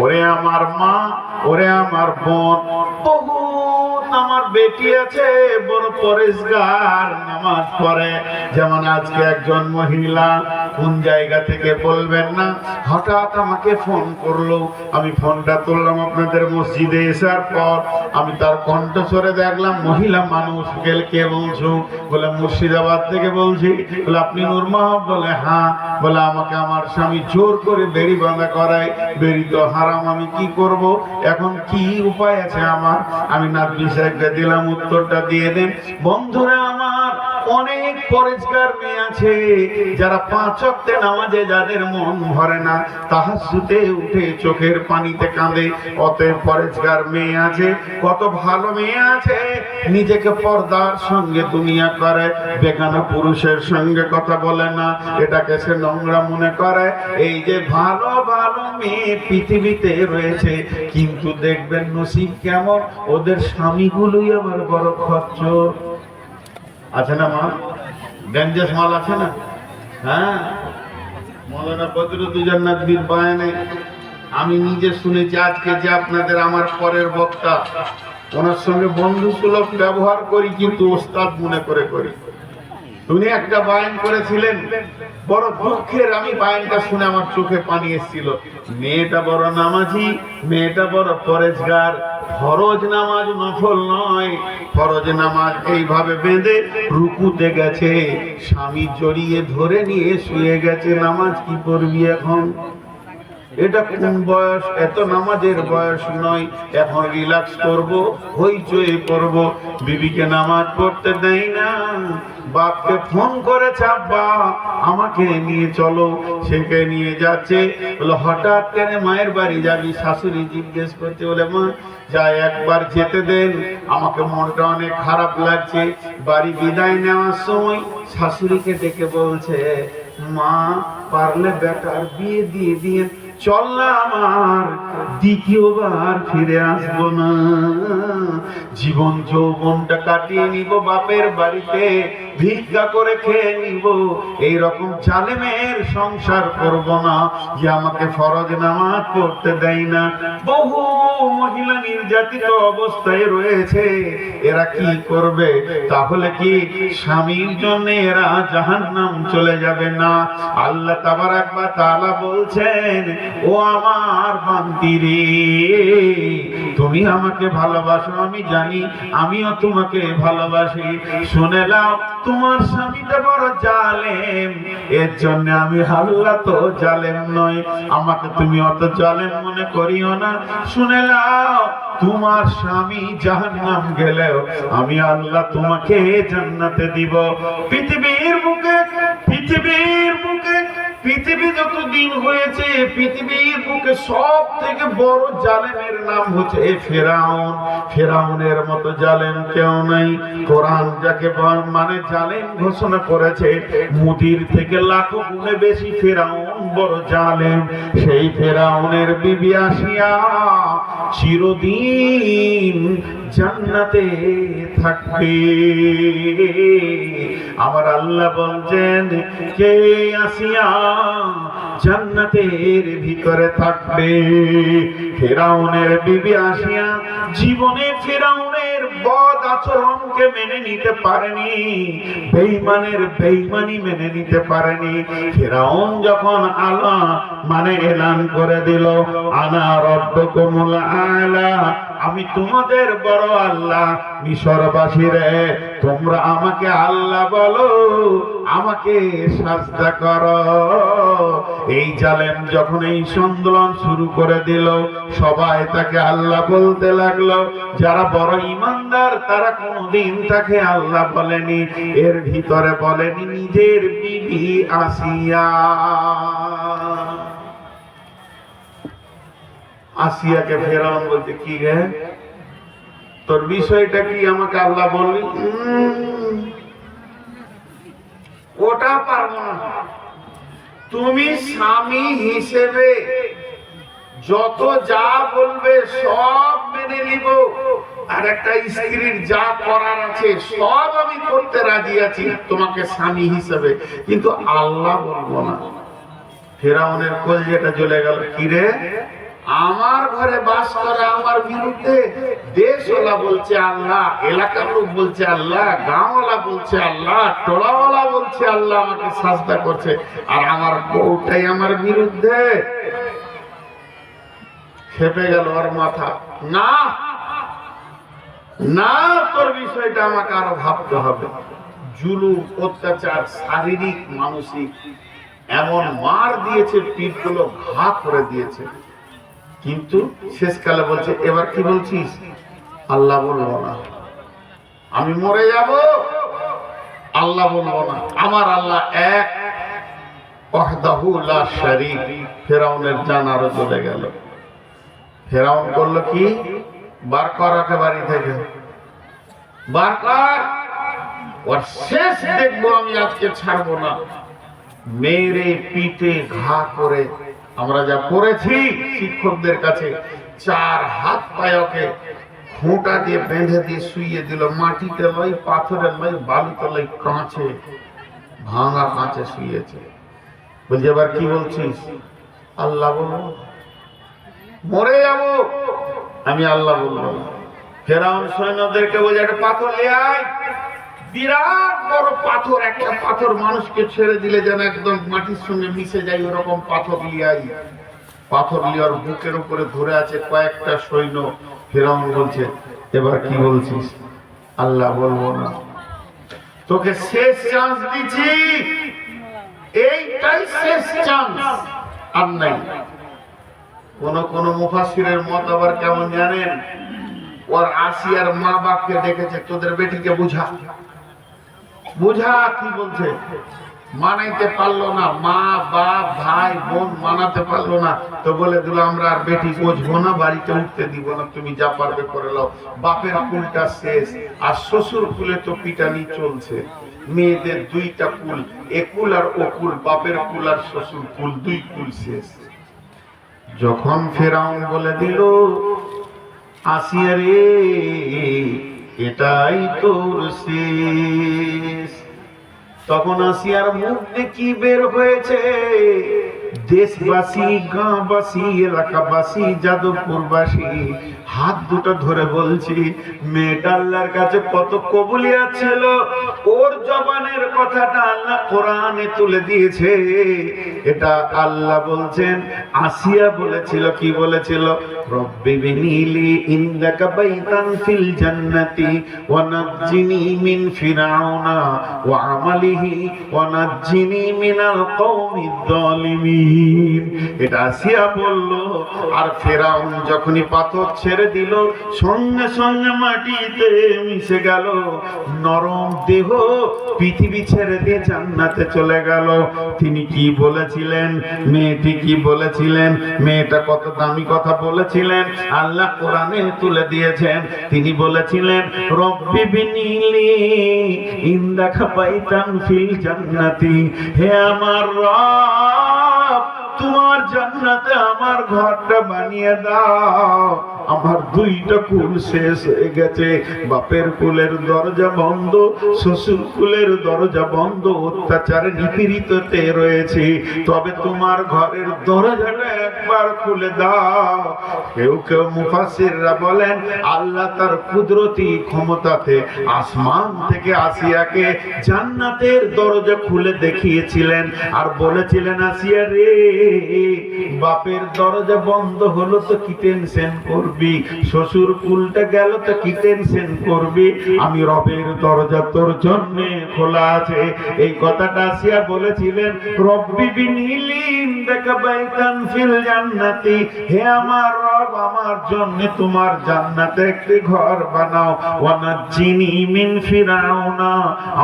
ওরে আমার মা, ওরে আমার বোন। বহু আমার বেটি আছে, বড় পরেশগার নামাজ পড়ে। যেমন আজকে একজন মহিলা কোন জায়গা থেকে বলবেন না? হঠাৎ আমাকে ফোন করল। আমি ফোনটা তুললাম আপনাদের মসজিদে এসার পর আমি তার কণ্ঠস্বরে দেখলাম, মহিলা মানুষ গেল কে বলছো? বলে, মুর্শিদাবাদ থেকে বলছি। বলে, আপনি নূর বলে হ্যাঁ। বলে, আমাকে আমার স্বামী জোর করে বেড়ি বাঁধা করায়, বেড়ি তো হারাম, আমি কি করব? এখন কি উপায় আছে আমার? আমি নাতবি সাহেবকে দিলাম উত্তরটা দিয়ে দেন। বন্ধুরা, আমার অনেক পরিষ্কার মেয়ে আছে। যারা পাঁচ অক্টে নামাজে যাদের মন ভরে না তাহার তাহাজুতে উঠে চোখের পানিতে কাঁদে। অতএব পরিষ্কার মেয়ে আছে, কত ভালো মেয়ে আছে। নিজেকে পর্দার সঙ্গে দুনিয়া করে, বেগানা পুরুষের সঙ্গে কথা বলে না। এটাকে সে নোংরা মনে করে। এই যে ভালো ভালো মেয়ে পৃথিবীতে রয়েছে, কিন্তু দেখবেন নসিব কেমন? ওদের স্বামীগুলোই আবার বড় খরচ আছে না মা? গ্যাঞ্জেস মাল আছে না? হ্যাঁ? মৌলানা বদরুদ্দুজান্নাত বীর বায়ানে, আমি নিজে শুনেছি আজকে যে আপনাদের আমার পরের বক্তা। ওনার সঙ্গে বন্ধু সুলভ ব্যবহার করি, কিন্তু ওস্তাদ মনে করে করি। উনি একটা বায়ন করেছিলেন। বড় দুঃখের আমি বায়নটা শুনে আমার চোখে পানি এসেছিল। মেয়েটা বড় নামাজি, মেয়েটা বড় পরেজগার। ফরজ নামাজ নফল নয়। ফরজ নামাজ এইভাবে বেঁধে রুকুতে গেছে। স্বামী জড়িয়ে ধরে নিয়ে শুয়ে গেছে। নামাজ কি করবি এখন? এটা কোন বয়স? এত নামাজের বয়স নয়। এখন রিল্যাক্স করব, হইচই করব। বিবিকে নামাজ পড়তে দেই না। বাপকে ফোন করে চাপবা আমাকে নিয়ে চলো। সেকে নিয়ে যাচ্ছে। বলে, হঠাৎ কেন মায়ের বাড়ি যাবি? শাশুড়ি জিজ্ঞেস করছে, বলে, মা যা একবার যেতে দেন। আমাকে মনটা অনেক খারাপ লাগছে। বাড়ি বিদায় নেওয়ার সময় শাশুড়িকে ডেকে বলছে, মা, পারলে বেটার বিয়ে দিয়ে দিয়ে চললাম আর দ্বিতীয়বার ফিরে আসব না। জীবন যৌবনটা কাটিয়ে নিব বাপের বাড়িতে, ভিক্ষা করে খেয়ে নিব। এই রকম সংসার করব না, যে আমাকে ফরজ নামাজ পড়তে দেয় না। বহু মহিলা নির্যাতিত অবস্থায় রয়েছে, এরা কি করবে? তাহলে কি স্বামীর জন্য এরা জাহান্নাম চলে যাবে না? আল্লাহ তাবারাক ওয়া তাআলা বলছেন ও আমার বান্তি রে, তুমি আমাকে ভালোবাসো, আমি জানি, আমিও তোমাকে ভালোবাসি। শুনে নাও, তোমার স্বামীটা বড় জালেম, এর জন্য আমি আল্লাহ তো জালেম নয় আমাকে তুমি অত জালেম মনে করিও না। শুনে নাও, তোমার স্বামী জাহান্নাম গেলেও আমি আল্লাহ তোমাকে জান্নাতে দিব। পৃথিবীর বুকে পৃথিবীর বুকে পৃথিবী যত দিন হয়েছে, পৃথিবীর বুকে সব থেকে বড় জালেমের নাম হচ্ছে এ ফেরাউন। ফেরাউনের মতো জালেম কেউ নাই। কোরআন যাকে মানে জালেম ঘোষণা করেছে, মুদির থেকে লাখো গুণে বেশি ফেরাউন বড় জালেম। সেই ফেরাউনের বিবি আসিয়া চিরদিন জান্নাতে থাকবে। আমার আল্লাহ বলছেন কে আসিয়া জান্নাতের ভিতরে থাকবে। ফেরাউনের বিবি আসিয়া জীবনে ফেরাউনের বদ আচরণকে মেনে নিতে পারেনি বেইমানের বেইমানি মেনে নিতে পারেনি। ফেরাউন যখন আল্লাহ মানে এলান করে দিল, আনা রব্বকুমুল আলা। আমি তোমাদের বড় আল্লাহ মিশরবাসীরে তোমরা আমাকে আল্লাহ বলো, আমাকে সাজদা করো। এই জালেম যখন এই সন্দোলন শুরু করে দিল, সবাই তাকে আল্লাহ বলতে লাগল। যারা বড় ইমানদার, তারা কোনোদিন তাকে আল্লাহ বলেনি। এর ভিতরে বলেনি, নিজের বিবি আসিয়া। আসিয়াকে ফেরাউন বলতে কি রে? তোর বিষয়টা কি আমাকে আল্লাহ বললি? ওটা পারব না। তুমি স্বামী হিসেবে যত যা বলবে সব মেনে নিব। আর একটা স্ত্রীর যা করার আছে সব আমি করতে রাজি আছি, তোমাকে স্বামী হিসেবে। কিন্তু আল্লাহ বলব না। ফেরাউনের কল যেটা জ্বলে গেল কিরে আমার ঘরে বাস করে আমার বিরুদ্ধে দেশওয়ালা বলছে আল্লাহ, এলাকার লোক বলছে আল্লাহ, গাঁওয়ালা বলছে আল্লাহ, টোলাওয়ালা বলছে আল্লাহ, আমাকে সাজদা করছে। আর আমার বউটাই আমার বিরুদ্ধে খেপে গেল ওর মাথা। না না, তোর বিষয়টা আমাকে আরও ভাবতে হবে। জুলুম, অত্যাচার, শারীরিক, মানসিক, এমন মার দিয়েছে, পিঠগুলো ঘা করে দিয়েছে। কিন্তু শেষকালে বলছে, এবার কি বলছিস? আল্লাহ বলব না। আমি মরে যাব, আল্লাহ বলব না। আমার আল্লাহ এক ফেরাউনের চলে গেল। ফেরাউন কি? বার বাড়ি থেকে। ওর দেখব আমি, আজকে ছাড়বো না। মেরে পিঠে ঘা করে আমরা যা করেছি শিক্ষকদের কাছে, চার হাত পায়ে ওকে খোঁটা দিয়ে বেঁধে দিয়ে শুইয়ে দিল। মাটিতে লই পাথরে লই, বালুতে লই কাঁচে, ভাঙা কাঁচে শুয়েছে। বলছে, এবার কি বলছিস? আল্লাহ বলব। মরে যাব। আমি আল্লাহ বলব। ফেরাউন সৈন্যদেরকে বলছে, একটা পাথর নিয়ে আয়। বিরাট বড় পাথর, একটা পাথর মানুষকে ছেড়ে দিলে যেন একদম মাটির সঙ্গে মিশে যায়, ওরকম পাথর লিয়াই। পাথর লিয়ার বুকের উপরে ধরে আছে কয়েকটা সৈন্য। বলছে, এবার কি বলছিস? আল্লাহ বলব না। তোকে শেষ চান্স দিচ্ছি। এইটাই শেষ চান্স আর নাই। কোন কোন মুফাসিরের মত আবার কেমন জানেন? ওর আসিয়ার মা বাপকে দেখেছে তোদের বেটিকে বুঝা। বুঝা কি বলছে? মানাইতে পারল না, মা, বাপ, ভাই, বোন মানাতে পারল না। তো বলে দিল, আমরা আর বেটি বুঝব না, বাড়িতে উঠতে দিব না, তুমি যা পারবে করে নাও। বাপের কুলটা শেষ, আর শ্বশুর কুলে তো পিটানি চলছে। মেয়েদের দুইটা কুল একুল আর ওকুল বাপের কুল আর শ্বশুর কুল, দুই কুল শেষ। যখন ফেরাউন বলে দিল, আসিয়া রে এটাই তোর শেষ। তখন আসিয়ার মুখ কি বের হয়েছে। দেশবাসী গাঁবাসী এলাকাবাসী, যাদবপুরবাসী, হাত দুটা ধরে বলছি মেয়েটা আল্লাহর কাছে কত কবুলিয়া ছিল। ওর জবানের কথাটা আল্লাহ কোরআনে তুলে দিয়েছে। এটা আল্লাহ বলছেন, আসিয়া বলেছিল, কি বলেছিল? রব্বি বিনিলি ইন্দাকা বাইতান ফিল জান্নাতি ওয়া নাজ্জিনি মিন ফিরাউনা ওয়া আমালিহি ওয়া নাজ্জিনি মিনাল কওমিদ যালিমিন এটা আসিয়া বলল, আর ফেরাউন যখনই পাথর ছেড়ে দিল, সঙ্গে সঙ্গে মাটিতে মিশে গেল। নরম দেহ পৃথিবী ছেড়ে দিয়ে জান্নাতে চলে গেল। তিনি কি বলেছিলেন? মেয়েটি কি বলেছিলেন? মেয়েটা কত দামি কথা বলেছিলেন? আল্লাহ কোরআনে তুলে দিয়েছেন। তিনি বলেছিলেন, রব্বি বিনিলি ইন্দাখা পাইতাম ফিল জান্নাতি। হে আমার রব, তোমার জান্নাতে আমার ঘরটা বানিয়ে দাও। আমার দুইটা কুল শেষ হয়ে গেছে। বাপের কুলের দরজা বন্ধ, শ্বশুর কুলের দরজা বন্ধ, অত্যাচারে নিপীড়িততে রয়েছে। তবে তোমার ঘরের দরজাটা একবার খুলে দাও। কেউ কেউ মুফাসিররা বলেন, আল্লাহ তার কুদরতি ক্ষমতাতে আসমান থেকে আসিয়াকে জান্নাতের দরজা খুলে দেখিয়েছিলেন আর বলেছিলেন, আসিয়া রে, বাপের দরজা বন্ধ হলো তো কি টেনশন করবি? শ্বশুর কুলটা গেল তো কি টেনশন করবি? আমি রবের দরজা তোর জন্য খোলা আছে। এই কথাটা আসিয়া বলেছিলেন রব্বি বিনিলিন দেখা বাইতান ফিল জান্নাতি। হে আমার রব, আমার জন্য তোমার জান্নাতে একটি ঘর বানাও। ওয়ানাজ্জিনি মিন ফিরাউনা,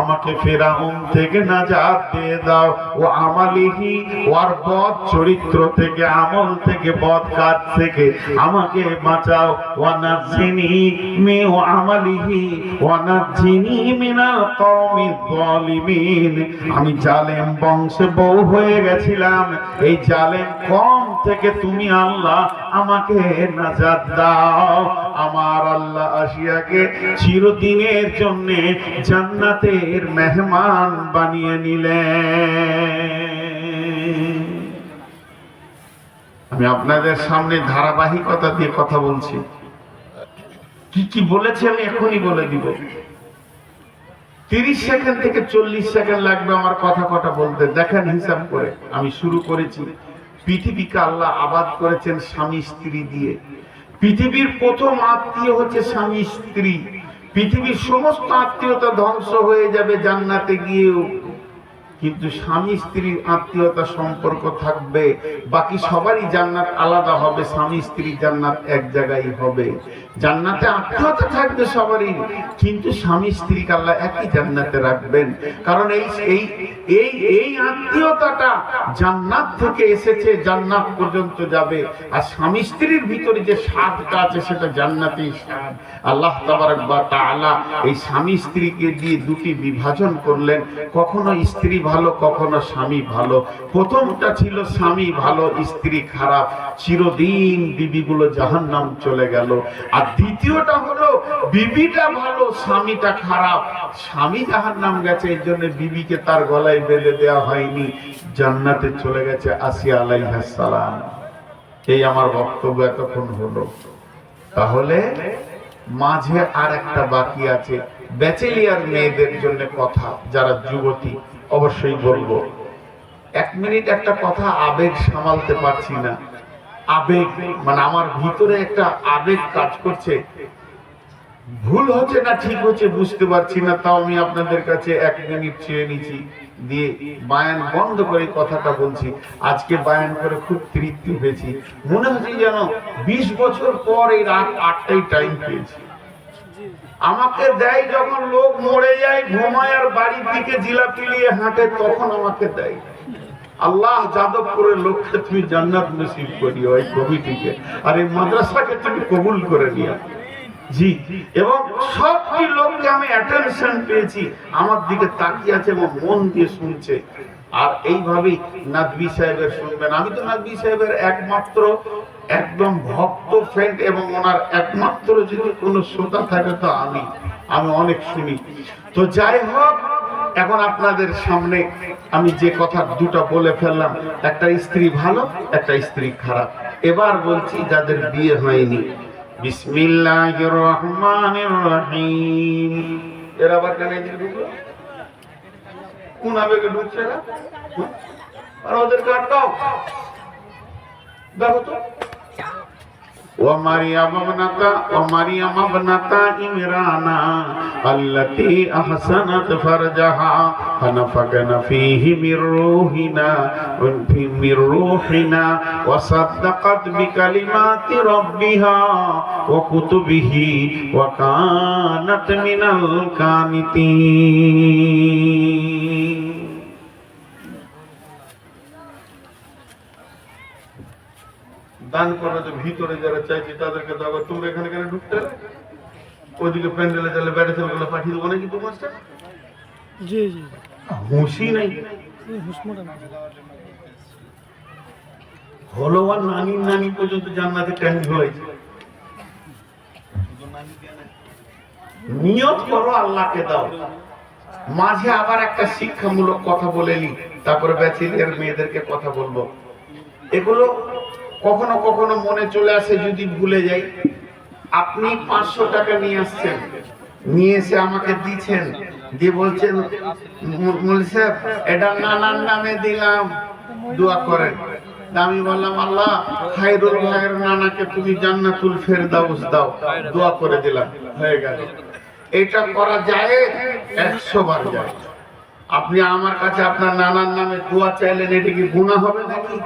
আমাকে ফিরাউন থেকে নাজাত দিয়ে দাও। ও আমালিহি ওর বদ চরিত্র থেকে, আমল থেকে বদ কাজ থেকে আমাকে বাঁচাও ওয়ানাজ্জিনি মি আমালিহি, ওয়ানাজ্জিনি মিনাল কওমিজ জালিমিন আমি জালেম বংশে বউ হয়ে গেছিলাম। এই জালেম কম থেকে তুমি আল্লাহ আমাকে নাজাত দাও। আমার আল্লাহ আসিয়াকে চিরদিনের জন্য জান্নাতের মেহমান বানিয়ে নিলেন। আমি আপনাদের সামনে ধারাবাহিকতা দিয়ে কথা বলছি। কি কি বলেছে আমি এখনই বলে দিব। তিরিশ সেকেন্ড থেকে চল্লিশ সেকেন্ড লাগবে আমার কথা কটা বলতে। দেখেন হিসাব করে, আমি শুরু করেছি। পৃথিবীকে আল্লাহ আবাদ করেছেন স্বামী স্ত্রী দিয়ে। পৃথিবীর প্রথম আত্মীয় হচ্ছে স্বামী স্ত্রী। পৃথিবীর সমস্ত আত্মীয়তা ধ্বংস হয়ে যাবে জান্নাতে গিয়েও। কিন্তু স্বামী স্ত্রীর আত্মীয়তা সম্পর্ক থাকবে। বাকি সবারই জান্নাত আলাদা হবে, স্বামী স্ত্রীর জান্নাত এক জায়গায় হবে। জান্নাতে আত্মীয়তা থাকবে সবারই, কিন্তু স্বামী স্ত্রীকে আল্লাহ একই জান্নাতে রাখবেন। কারণ এই এই এই এই আত্মীয়তাটা জান্নাত থেকে এসেছে, জান্নাত পর্যন্ত যাবে। আর স্বামী স্ত্রীর ভিতরে যে স্বাদটা আছে, সেটা জান্নাতেই স্বাদ। আল্লাহ তাআলা এই স্বামী স্ত্রীকে দিয়ে দুটি বিভাজন করলেন। কখনো স্ত্রী ভালো, কখনো স্বামী ভালো। প্রথমটা ছিল স্বামী ভালো, স্ত্রী খারাপ। চিরদিন বিবিগুলো জাহান্নাম চলে গেল। আর দ্বিতীয়টা হলো, বিবিটা ভালো, স্বামীটা খারাপ। স্বামী জাহান্নাম গেছে, এই জন্য বিবিকে তার গলায় বেঁধে দেওয়া হয়নি। জান্নাতে চলে গেছে আসিয়া আলাইহাস সালাম। এই আমার বক্তব্য এতক্ষণ হলো। তাহলে মাঝে আর একটা বাকি আছে। ব্যাচেলিয়ার মেয়েদের জন্য কথা, যারা যুবতী, অবশ্যই বলব। এক মিনিট একটা কথা আবেগ সামালতে পারছি না। আবেগ মানে আমার ভিতরে একটা আবেগ কাজ করছে। ভুল হচ্ছে না, ঠিক হচ্ছে, বুঝতে পারছি না, তাও আমি আপনাদের কাছে এক মিনিট চেয়ে নিচ্ছি, দিয়ে বায়ান বন্ধ করে কথাটা বলছি। আজকে বায়ান করে খুব তৃপ্তি হয়েছি মনে হচ্ছে যেন বিশ বছর পর এই রাত আটটাই টাইম পেয়েছি। আমাকে দেয় যখন লোক মরে যায়, ঘুমায় আর বাড়ির দিকে জিলাপি নিয়ে হাঁটে, তখন আমাকে দেয়। আল্লাহ যাদবপুরের লোককে তুমি জান্নাত নসিব করিও এই কমিটিকে। আর এই মাদ্রাসাকে তুমি কবুল করে নিও। জি। এবং সবটি লোককে আমি অ্যাটেনশন পেয়েছি, আমার দিকে তাকিয়ে আছে এবং মন দিয়ে শুনছে। আর এইভাবেই নাদবি সাহেবের শুনবেন। আমি তো নাদবি সাহেবের একমাত্র, একদম ভক্ত ফ্রেন্ড এবং ওনার একমাত্র যদি কোনো শ্রোতা থাকে তো আমি আমি অনেক শুনি। তো যাই হোক এখন আপনাদের সামনে আমি যে কথা দুটো বলে ফেললাম, একটা স্ত্রী ভালো, একটা স্ত্রী খারাপ। এবার বলছি যাদের বিয়ে হয়নি। বিসমিল্লাহির রহমানির রহিম এরা আবার কেন কোন আবেগে ঢুকছে এরা? আর ওদেরকে আটকাও দেখো তো। ومريم ابنة ومريم ابنة عمران التي أحسنت فرجها فنفخنا فيه من روحنا من روحنا وصدقت بكلمات ربها وكتبه وكانت من القانتين দান করো যে ভিতরে যারা চাইছে তাদেরকে দাও। তোমরা এখানে কেন ঢুকতে ওইদিকে প্যান্ডেলে যালে ব্যাটে ছেলেগুলো পাঠিয়ে দেবো নাকি তোমার জি জি। হুঁশি নাই আর নানি নানি পর্যন্ত জান্নাতে ট্যাঙ্ক হয়েছে। নিয়ত করো আল্লাহকে দাও। মাঝে আবার একটা শিক্ষামূলক কথা বলে নি তারপরে ব্যাচেলিয়ার মেয়েদেরকে কথা বলব। এগুলো কখনো কখনো মনে চলে আসে যদি ভুলে যাই। আপনি পাঁচশো টাকা নিয়ে আসছেন। নিয়ে এসে আমাকে দিচ্ছেন। দিয়ে বলছেন, "মু- মুলি সাহেব, এটা নানার নামে দিলাম। দোয়া করেন। আমি বললাম, আল্লাহ খাইরুল ভাইয়ের নানাকে তুমি জান্নাতুল ফেরদাউস দাও। দোয়া করে দিলাম। হয়ে গেল। এটা করা যায় একশো বার যায়। আপনি আমার কাছে আপনার নানার নামে দোয়া চাইলেন, এটা কি গুণা হবে নাকি?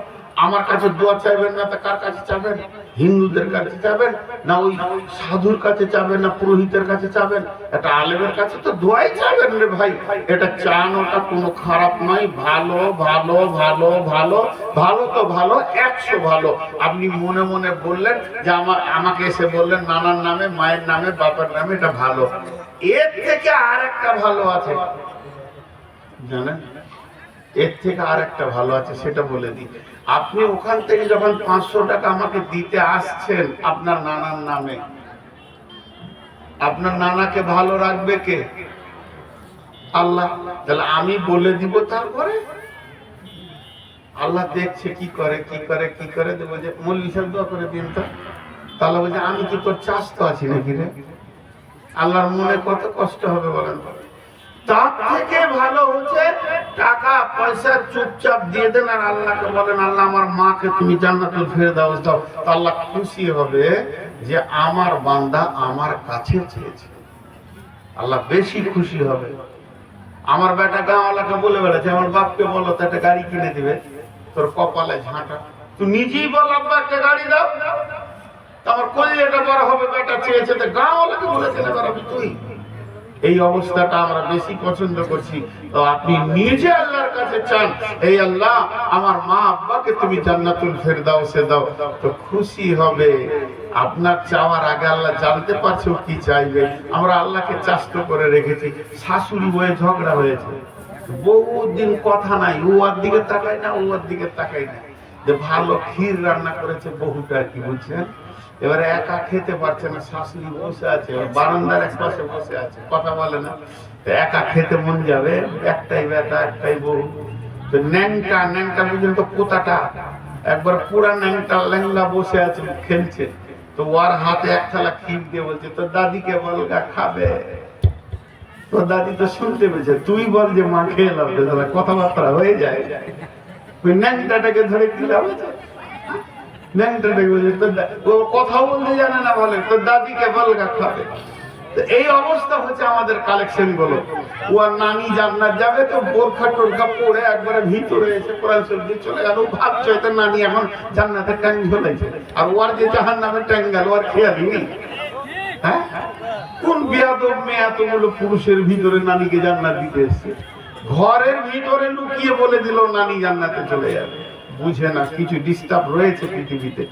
আমার কাছে দোয়া চাইবেন না, তা কার কাছে চাবেন হিন্দুদের কাছে চাবেন না ওই সাধুর কাছে চাবেন না, পুরোহিতের কাছে চাবেন একটা আলেমের কাছে তো দোয়াই চাবেন রে ভাই। এটা চান ওটা কোনো খারাপ নয়। ভালো ভালো ভালো ভালো ভালো তো ভালো, একশো ভালো। আপনি মনে মনে বললেন যে আমার আমাকে এসে বললেন, নানার নামে, মায়ের নামে বাবার নামে এটা ভালো। এর থেকে আর একটা ভালো আছে। জানেন? এর থেকে আর একটা ভালো আছে, সেটা বলে দিই। আপনি ওখান থেকে যখন পাঁচশো টাকা আমাকে দিতে আসছেন আপনার নানার নামে, আপনার নানাকে ভালো রাখবে কে? আল্লাহ। তাহলে আমি বলে দিব তারপরে? আল্লাহ দেখছে কি করে কি করে কি করে দেবো যে মল্লি করে দিন তো। তাহলে বলছে, আমি কি তোর চাষ তো আছি নাকি রে? আল্লাহর মনে কত কষ্ট হবে বলেন? তার থেকে ভালো হচ্ছে টাকা, পয়সা চুপচাপ দিয়ে দেন আর আল্লাহকে বলেন, আল্লাহ, আমার মাকে তুমি জান্নাতুল ফেরদাউস দাও। তো আল্লাহ খুশি হবে যে আমার বান্দা আমার কাছে চেয়েছে। আল্লাহ বেশি খুশি হবে। আমার বেটা গাঁওয়ালাকে বলে বেড়াচ্ছে, আমার বাপকে বলো, তো একটা গাড়ি কিনে দিবে। তোর কপালে ঝাঁটা। তুই নিজেই বল, আব্বা, একটা গাড়ি দাও। আমার কলিয়াটা বড় হবে, বেটা চেয়েছে। তো গাঁওয়ালাকে বলেছে না তুই। এই অবস্থাটা আমরা বেশি পছন্দ করছি। তো আপনি নিজে আল্লাহর কাছে চান, এই আল্লাহ, আমার মা আব্বাকে তুমি জান্নাতুল ফেরদাউসে দাও। তো খুশি হবে। আপনার চাওয়ার আগে আল্লাহ জানতে পারছ কি চাইবে। আমরা আল্লাহকে চাষ্ট করে রেখেছি। শাশুড়ি বয়ে ঝগড়া হয়েছে। বহুত দিন কথা নাই ও আর দিকে তাকায় না ও আর দিকে তাকাই না। যে ভালো ক্ষীর রান্না করেছে বহুটা কি, বুঝছেন? এবারে একা খেতে পারছে না, শাশুড়ি বসে আছে বারান্দার এক পাশে বসে আছে, কথা বলে না। তো একা খেতে মন যাবে, একটাই বেটা, একটাই বউ। তো ন্যাংটা ন্যাংটা পোতাটা। একবার পুরা ন্যাংটা ল্যাংলা বসে আছে, খেলছে। তো ওর হাতে এক থালা ক্ষীর দিয়ে বলছে, তোর দাদিকে বলগা খাবে? তোর দাদি তো শুনতে পেয়েছে, তুই বল যে মা খেয়ে লাভ কথাবার্তা হয়ে যায়। ন্যাংটাটাকে ধরে ন্যাংটাটাকে বলছে ও কথা বলতে জানে না বলে, তোর দাদিকে বলগা খাবে। এই অবস্থা হচ্ছে আমাদের কালেকশনগুলো ও আর নানি যাবে তো বোরখা টোরখা একবারে ভিতরে এসে কোরআন দিয়ে চলে গেল। ভাবছে নানি এখন ট্যাং আর যে জাহান নামে ট্যাং গেল ওর খেয়ালই নেই। হ্যাঁ? কোন বিয়াদব মেয়ে এতগুলো পুরুষের ভিতরে নানিকে জান্নাত দিতে এসছে? ঘরের ভিতরে লুকিয়ে বলে দিল, নানি জান্নাতে চলে যাবে। বুঝে না, কিছু ডিস্টার্ব রয়েছে পৃথিবীতে।